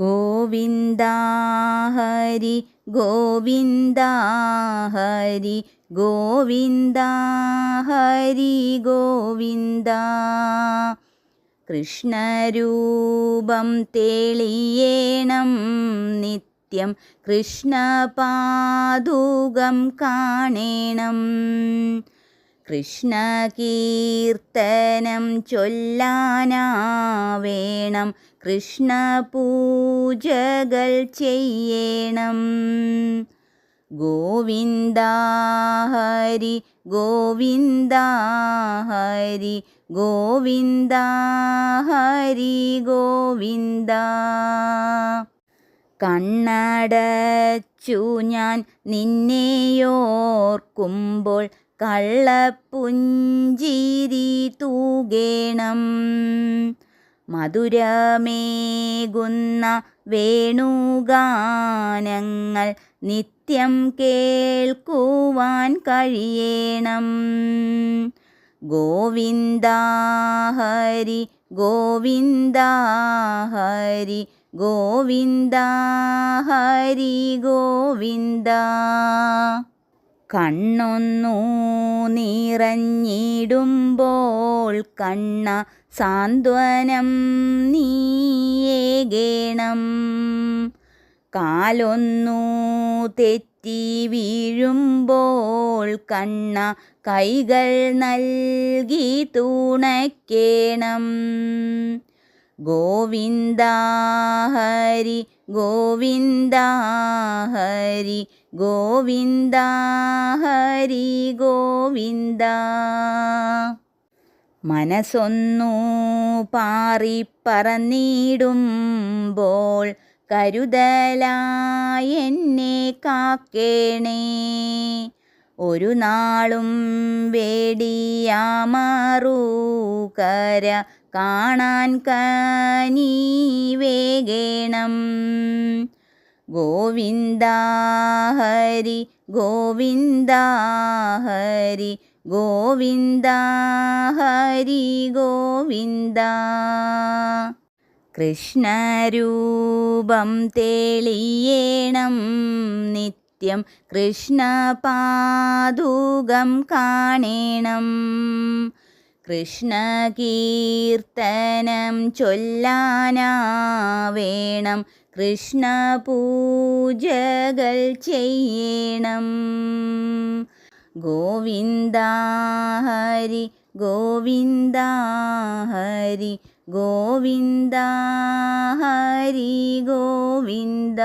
ഗോവിന്ദ ഹരി ഗോവിന്ദ ഹരി ഗോവിന്ദ ഹരി ഗോവിന്ദ. കൃഷ്ണരൂപം തെളിയേണം നിത്യം കൃഷ്ണപാദുകം കാണേണം. കൃഷ്ണകീർത്തനം ചൊല്ലാനാവേണം. കൃഷ്ണപൂജകൾ ചെയ്യണം. ഗോവിന്ദ ഹരി ഗോവിന്ദ ഹരി ഗോവിന്ദ ഹരി ഗോവിന്ദ കണ്ണടച്ചു ഞാൻ നിന്നെയോർക്കുമ്പോൾ കള്ളപ്പുഞ്ചിരി തൂകേണം. മധുരമേകുന്ന വേണുഗാനങ്ങൾ നിത്യം കേൾക്കുവാൻ കഴിയണം. ഗോവിന്ദ ഹരി ഗോവിന്ദ ഹരി ഗോവിന്ദ ഹരി ഗോവിന്ദ. കണ്ണൊന്നു നിറഞ്ഞിടുമ്പോൾ കണ്ണ സാന്ത്വനം നീയേകേണം. കാലൊന്നു തെറ്റി വീഴുമ്പോൾ കണ്ണ കൈകൾ നൽകി തുണയ്ക്കേണം ഗോവിന്ദ ഹരി ഗോവിന്ദ ഹരി ഗോവിന്ദ ഹരി ഗോവിന്ദ. മനസ്സൊന്നു പാറിപ്പറന്നിടുമ്പോൾ കരുതലായി എന്നെ കാക്കേണേ. ഒരു നാളും വേടിയാമാറൂകര കാണാൻ കനീ വേഗേണം. ഗോവിന്ദ ഹരി ഗോവിന്ദ ഹരി ഗോവിന്ദ ഹരി ഗോവിന്ദ. കൃഷ്ണരൂപം തെളിയേണം. നിത്യം കൃഷ്ണപാദുകം കാണേണം. കൃഷ്ണകീർത്തനം ചൊല്ലാനാവേണം. കൃഷ്ണപൂജകൾ ചെയ്യണം. ഗോവിന്ദ ഹരി ഗോവിന്ദ ഹരി ഗോവിന്ദ ഹരി ഗോവിന്ദ